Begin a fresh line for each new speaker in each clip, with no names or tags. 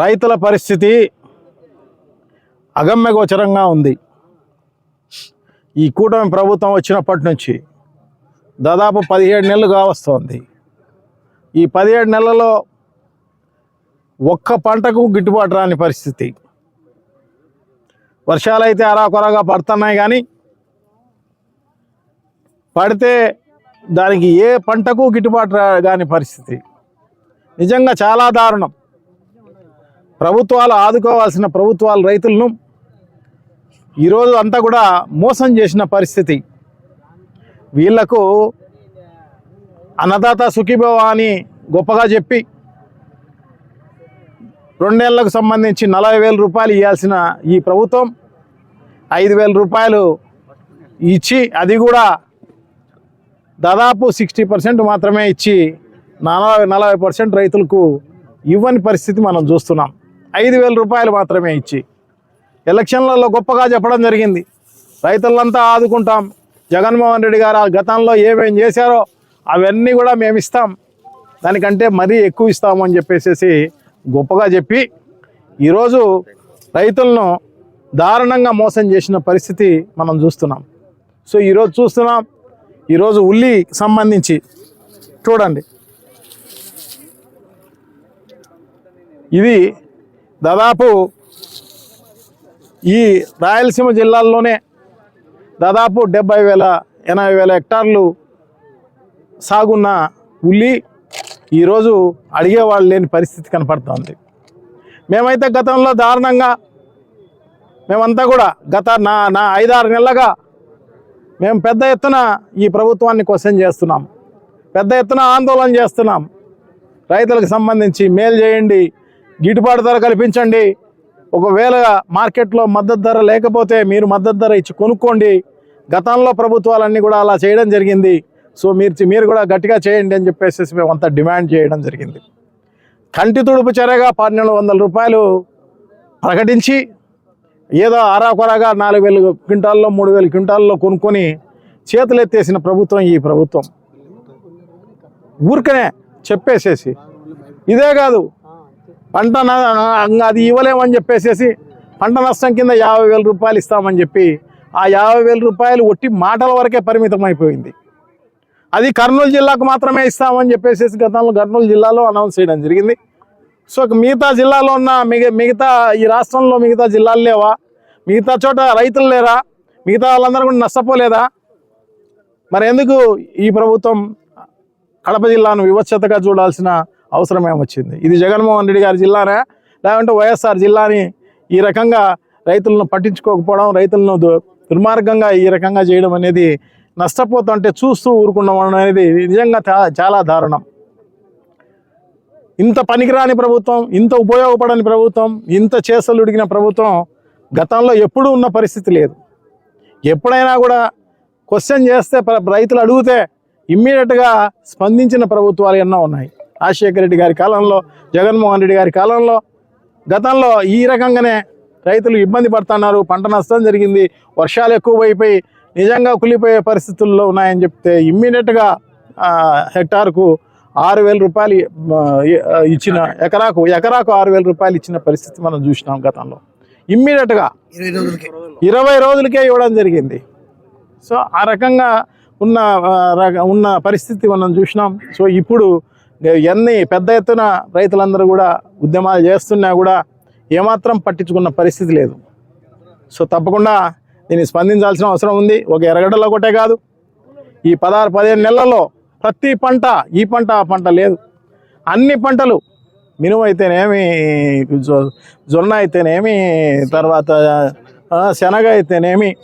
రైతుల పరిస్థితి అగమ్యగోచరంగా ఉంది. ఈ కూటమి ప్రభుత్వం వచ్చినప్పటి నుంచి దాదాపు పదిహేడు నెలలు కావస్తోంది ఈ పదిహేడు నెలల్లో ఒక్క పంటకు గిట్టుబాటు రాని పరిస్థితి. వర్షాలు అయితే అరాకొరగా పడుతున్నాయి కానీ పడితే దానికి ఏ పంటకు గిట్టుబాటు రా కాని పరిస్థితి. నిజంగా చాలా దారుణం. ప్రభుత్వాలు ఆదుకోవాల్సిన ప్రభుత్వాలు రైతులను ఈరోజు అంతా కూడా మోసం చేసిన పరిస్థితి. వీళ్ళకు అన్నదాత సుఖీభవ అని గొప్పగా చెప్పి రెండేళ్ళకు సంబంధించి నలభై వేల రూపాయలు ఇవ్వాల్సిన ఈ ప్రభుత్వం ఐదు వేల రూపాయలు ఇచ్చి అది కూడా దాదాపు సిక్స్టీ పర్సెంట్ మాత్రమే ఇచ్చి నలభై నలభై పర్సెంట్ రైతులకు ఇవ్వని పరిస్థితి మనం చూస్తున్నాం. ఐదు వేల రూపాయలు మాత్రమే ఇచ్చి ఎలక్షన్లలో గొప్పగా చెప్పడం జరిగింది. రైతులంతా ఆదుకుంటాం. జగన్మోహన్ రెడ్డి గారు ఆ గతంలో ఏమేం చేశారో అవన్నీ కూడా మేము ఇస్తాం దానికంటే మరీ ఎక్కువ ఇస్తామని చెప్పేసి గొప్పగా చెప్పి ఈరోజు రైతులను దారుణంగా మోసం చేసిన పరిస్థితి మనం చూస్తున్నాం. సో ఈరోజు చూస్తున్నాం. ఈరోజు ఉల్లి సంబంధించి చూడండి. ఇది దాదాపు ఈ రాయలసీమ జిల్లాల్లోనే దాదాపు డెబ్బై వేల ఎనభై వేల హెక్టార్లు సాగున్న ఉల్లి ఈరోజు అడిగేవాళ్ళు లేని పరిస్థితి కనపడుతోంది. మేమైతే గతంలో దారుణంగా మేమంతా కూడా గత నా నా ఐదారు నెలలుగా మేము పెద్ద ఎత్తున ఈ ప్రభుత్వాన్ని క్వశ్చన్ చేస్తున్నాం. పెద్ద ఎత్తున ఆందోళన చేస్తున్నాం. రైతులకు సంబంధించి మేలు చేయండి గిట్టుబాటు ధర కల్పించండి. ఒకవేళ మార్కెట్లో మద్దతు ధర లేకపోతే మీరు మద్దతు ధర ఇచ్చి కొనుక్కోండి. గతంలో ప్రభుత్వాలన్నీ కూడా అలా చేయడం జరిగింది. సో మీరు మీరు కూడా గట్టిగా చేయండి అని చెప్పేసి మేము అంత డిమాండ్ చేయడం జరిగింది. కంటి తుడుపు చర్యగా పన్నెండు వందల రూపాయలు ప్రకటించి ఏదో ఆరాకొరాగా నాలుగు వేలు క్వింటాల్లో మూడు వేల క్వింటాల్లో కొనుక్కొని చేతులెత్తేసిన ప్రభుత్వం ఈ ప్రభుత్వం. ఊరికనే చెప్పేసేసి. ఇదే కాదు పంట న- అది ఇవ్వలేమని చెప్పేసేసి పంట నష్టం కింద యాభై వేల రూపాయలు ఇస్తామని చెప్పి ఆ యాభై వేల రూపాయలు ఒట్టి మాటల వరకే పరిమితం అయిపోయింది. అది కర్నూలు జిల్లాకు మాత్రమే ఇస్తామని చెప్పేసి గతంలో కర్నూలు జిల్లాలో అనౌన్స్ చేయడం జరిగింది. సో మిగతా జిల్లాలో ఉన్న మిగ మిగతా ఈ రాష్ట్రంలో మిగతా జిల్లాలు లేవా? మిగతా చోట రైతులు లేరా? మిగతా వాళ్ళందరూ కూడా నష్టపోలేదా? మరి ఎందుకు ఈ ప్రభుత్వం కడప జిల్లాను వివక్షతగా చూడాల్సిన అవసరం ఏమొచ్చింది ఇది జగన్మోహన్ రెడ్డి గారి జిల్లానే లేదంటే వైఎస్ఆర్ జిల్లాని ఈ రకంగా రైతులను పట్టించుకోకపోవడం రైతులను దుర్మార్గంగా ఈ రకంగా చేయడం అనేది నష్టపోతుంటే చూస్తూ ఊరుకుండడం అనేది నిజంగా చాలా దారుణం. ఇంత పనికిరాని ప్రభుత్వం ఇంత ఉపయోగపడని ప్రభుత్వం ఇంత చేసలు ఉడిగిన ప్రభుత్వం గతంలో ఎప్పుడూ ఉన్న పరిస్థితి లేదు. ఎప్పుడైనా కూడా క్వశ్చన్ చేస్తే రైతులు అడిగితే ఇమ్మీడియట్గా స్పందించిన ప్రభుత్వాలు ఎన్నో ఉన్నాయి. రాజశేఖర రెడ్డి గారి కాలంలో జగన్మోహన్ రెడ్డి గారి కాలంలో గతంలో ఈ రకంగానే రైతులు ఇబ్బంది పడుతున్నారు పంట నష్టం జరిగింది వర్షాలు ఎక్కువ అయిపోయి నిజంగా కులిపోయే పరిస్థితుల్లో ఉన్నాయని చెప్తే ఇమ్మీడియట్గా హెక్టార్కు ఆరు వేల రూపాయలు ఇచ్చిన ఎకరాకు ఎకరాకు ఆరు వేల రూపాయలు ఇచ్చిన పరిస్థితి మనం చూసినాం గతంలో. ఇమ్మీడియట్గా
ఇరవై రోజులకి.
ఇరవై రోజులకే ఇవ్వడం జరిగింది. సో ఆ రకంగా ఉన్న ఉన్న పరిస్థితి మనం చూసినాం. సో ఇప్పుడు ఎన్ని పెద్ద ఎత్తున రైతులందరూ కూడా ఉద్యమాలు చేస్తున్నా కూడా ఏమాత్రం పట్టించుకున్న పరిస్థితి లేదు. సో తప్పకుండా దీన్ని స్పందించాల్సిన అవసరం ఉంది. ఒక ఎరగడలో ఒకటే కాదు. ఈ పదహారు పదిహేను నెలల్లో ప్రతి పంట ఈ పంట ఆ పంట లేదు. అన్ని పంటలు మినుము అయితేనేమి జొ- జొన్న అయితేనేమి తర్వాత శనగ అయితేనేమి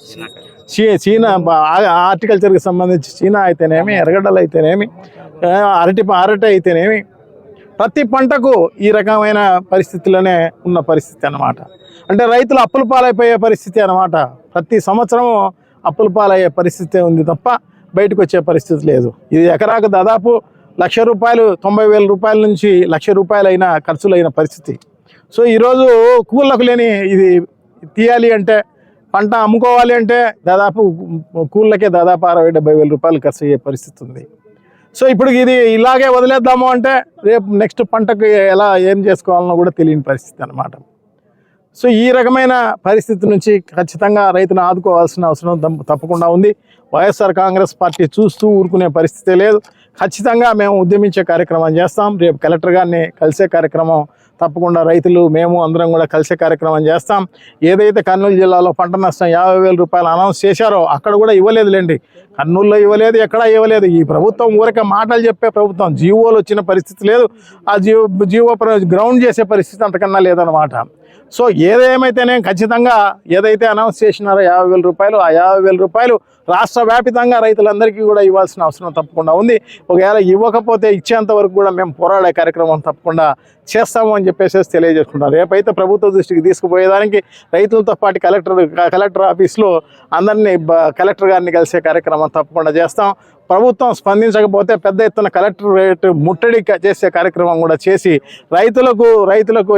చీ చీనా బ- ఆ- హార్టికల్చర్కి సంబంధించి చీనా అయితేనేమి ఎర్రగడ్డలు అయితేనేమి అరటి అరటి అయితేనేమి ప్రతి పంటకు ఈ రకమైన పరిస్థితిలోనే ఉన్న పరిస్థితి అన్నమాట. అంటే రైతులు అప్పుల పాలైపోయే పరిస్థితి అన్నమాట. ప్రతి సంవత్సరం అప్పుల పాలయ్యే పరిస్థితి ఉంది తప్ప బయటకు వచ్చే పరిస్థితి లేదు. ఇది ఎకరాకు దాదాపు లక్ష రూపాయలు తొంభై వేల రూపాయల నుంచి లక్ష రూపాయలైన ఖర్చులైన పరిస్థితి. సో ఈరోజు కూలకు లేని ఇది తీయాలి అంటే పంట అమ్ముకోవాలి అంటే దాదాపు కూళ్ళకే దాదాపు అరవై డెబ్బై వేల రూపాయలు ఖర్చు అయ్యే పరిస్థితి ఉంది. సో ఇప్పుడు ఇది ఇలాగే వదిలేద్దాము అంటే రేపు నెక్స్ట్ పంటకు ఎలా ఏం చేసుకోవాలనో కూడా తెలియని పరిస్థితి అన్నమాట. సో ఈ రకమైన పరిస్థితి నుంచి ఖచ్చితంగా రైతును ఆదుకోవాల్సిన అవసరం తప్ప- తప్పకుండా ఉంది. వైఎస్ఆర్ కాంగ్రెస్ పార్టీ చూస్తూ ఊరుకునే పరిస్థితి లేదు. ఖచ్చితంగా మేము ఉద్యమించే కార్యక్రమం చేస్తాం. రేపు కలెక్టర్ గారిని కలిసే కార్యక్రమం తప్పకుండా రైతులు మేము అందరం కూడా కలిసే కార్యక్రమం చేస్తాం. ఏదైతే కర్నూలు జిల్లాలో పంట నష్టం యాభై వేల రూపాయలు అనౌన్స్ చేశారో అక్కడ కూడా ఇవ్వలేదులేండి. కర్నూలులో ఇవ్వలేదు ఎక్కడా ఇవ్వలేదు. ఈ ప్రభుత్వం ఊరికే మాటలు చెప్పే ప్రభుత్వం. జీవోలు వచ్చిన పరిస్థితి లేదు. ఆ జీవో జీవో ప్ర- గ్రౌండ్ చేసే పరిస్థితి అంతకన్నా లేదనమాట సో ఏదేమైతేనే ఖచ్చితంగా ఏదైతే అనౌన్స్ చేసినారో యాభై వేల రూపాయలు ఆ యాభై వేల రూపాయలు రాష్ట్ర వ్యాపితంగా రైతులందరికీ కూడా ఇవ్వాల్సిన అవసరం తప్పకుండా ఉంది. ఒకవేళ ఇవ్వకపోతే ఇచ్చేంత వరకు కూడా మేము పోరాడే కార్యక్రమం తప్పకుండా చేస్తాము అని చెప్పేసి తెలియజేసుకుంటాం రేపైతే ప్రభుత్వ దృష్టికి తీసుకుపోయేదానికి రైతులతో పాటు కలెక్టర్ కలెక్టర్ ఆఫీస్లో అందరినీ బ- కలెక్టర్ గారిని కలిసే కార్యక్రమం తప్పకుండా చేస్తాం. ప్రభుత్వం స్పందించకపోతే పెద్ద ఎత్తున కలెక్టరేట్ ముట్టడి చేసే కార్యక్రమం కూడా చేసి రైతులకు రైతులకు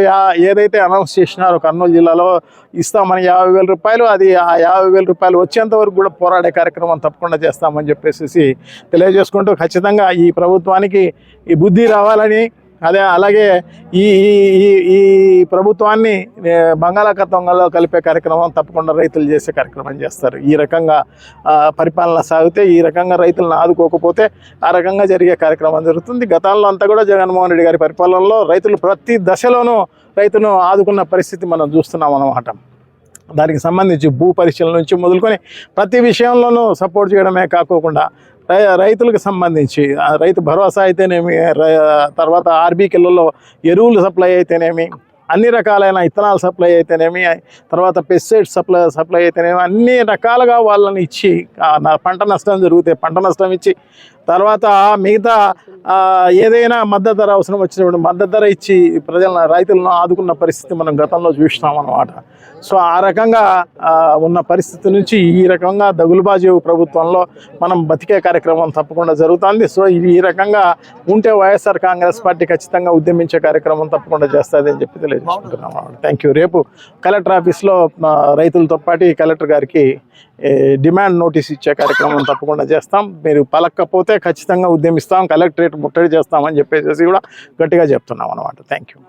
ఏదైతే అనౌన్స్ చేసినారో కర్నూలు జిల్లాలో ఇస్తామని యాభై వేల రూపాయలు అది ఆ యాభై వేల రూపాయలు వచ్చేంత వరకు కూడా పోరాడే కార్యక్రమం తప్పకుండా చేస్తామని చెప్పేసి తెలియజేసుకుంటూ ఖచ్చితంగా ఈ ప్రభుత్వానికి ఈ బుద్ధి రావాలని అదే అలాగే ఈ ఈ- ఈ ప్రభుత్వాన్ని బంగాళాఖాతంలో కలిపే కార్యక్రమం తప్పకుండా రైతులు చేసే కార్యక్రమం చేస్తారు. ఈ రకంగా పరిపాలన సాగితే ఈ రకంగా రైతులను ఆదుకోకపోతే ఆ రకంగా జరిగే కార్యక్రమం జరుగుతుంది. గతంలో అంతా కూడా జగన్మోహన్ రెడ్డి గారి పరిపాలనలో రైతులు ప్రతి దశలోనూ రైతును ఆదుకున్న పరిస్థితి మనం చూస్తున్నాం అన్నమాట. దానికి సంబంధించి భూ పరిశీలన నుంచి మొదలుకొని ప్రతి విషయంలోనూ సపోర్ట్ చేయడమే కాకోకుండా రై- రైతులకు సంబంధించి రైతు భరోసా అయితేనేమి రై- తర్వాత ఆర్బీకెళ్ళలో ఎరువులు సప్లై అయితేనేమి అన్ని రకాలైన ఇథనాల్ సప్లై అయితేనేమి తర్వాత పెస్టిసైడ్స్ సప్లై సప్లై అయితేనేమి అన్ని రకాలుగా వాళ్ళని ఇచ్చి పంట నష్టం జరిగితే పంట నష్టం ఇచ్చి తర్వాత మిగతా ఏదైనా మద్దతు ధర అవసరం వచ్చినప్పుడు మద్దతు ధర ఇచ్చి ప్రజలను రైతులను ఆదుకున్న పరిస్థితి మనం గతంలో చూసినాం అన్నమాట సో ఆ రకంగా ఉన్న పరిస్థితి నుంచి ఈ రకంగా దగులుబాజీ ప్రభుత్వంలో మనం బతికే కార్యక్రమం తప్పకుండా జరుగుతుంది. సో ఇది ఈ రకంగా ఉంటే వైఎస్ఆర్ కాంగ్రెస్ పార్టీ ఖచ్చితంగా ఉద్యమించే కార్యక్రమం తప్పకుండా చేస్తుంది అని చెప్పి తెలియజేసుకుంటున్నాం థ్యాంక్ యూ రేపు కలెక్టర్ ఆఫీస్లో రైతులతో పాటు కలెక్టర్ గారికి డిమాండ్ నోటీస్ ఇచ్చే కార్యక్రమం తప్పకుండా చేస్తాం. మీరు పలక్కపోతే ఖచ్చితంగా ఉద్యమిస్తాం కలెక్టరేట్ ముట్టడి చేస్తామని చెప్పేసి కూడా గట్టిగా చెప్తున్నాం అనమాట థ్యాంక్ యూ